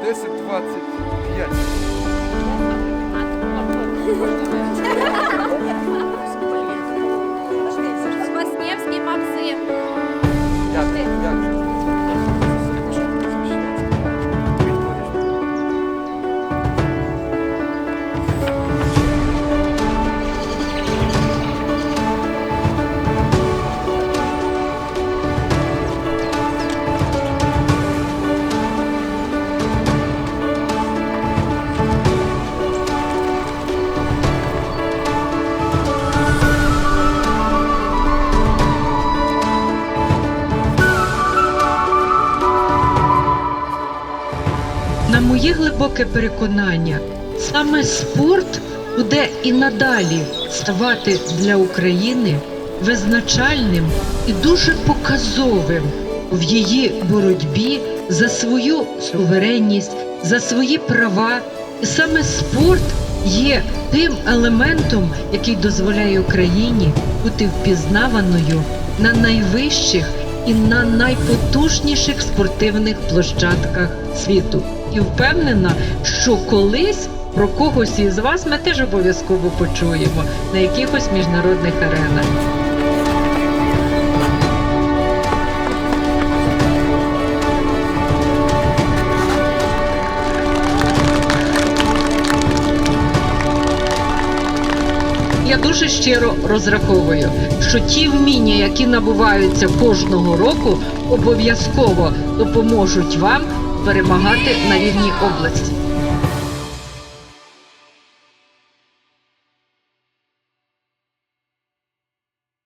10-25. На моє глибоке переконання, саме спорт буде і надалі ставати для України визначальним і дуже показовим в її боротьбі за свою суверенність, за свої права. І саме спорт є тим елементом, який дозволяє Україні бути впізнаваною на найвищих і на найпотужніших спортивних площадках світу. І впевнена, що колись про когось із вас ми теж обов'язково почуємо на якихось міжнародних аренах. Я дуже щиро розраховую, що ті вміння, які набуваються кожного року, обов'язково допоможуть вам перемагати на рівні області.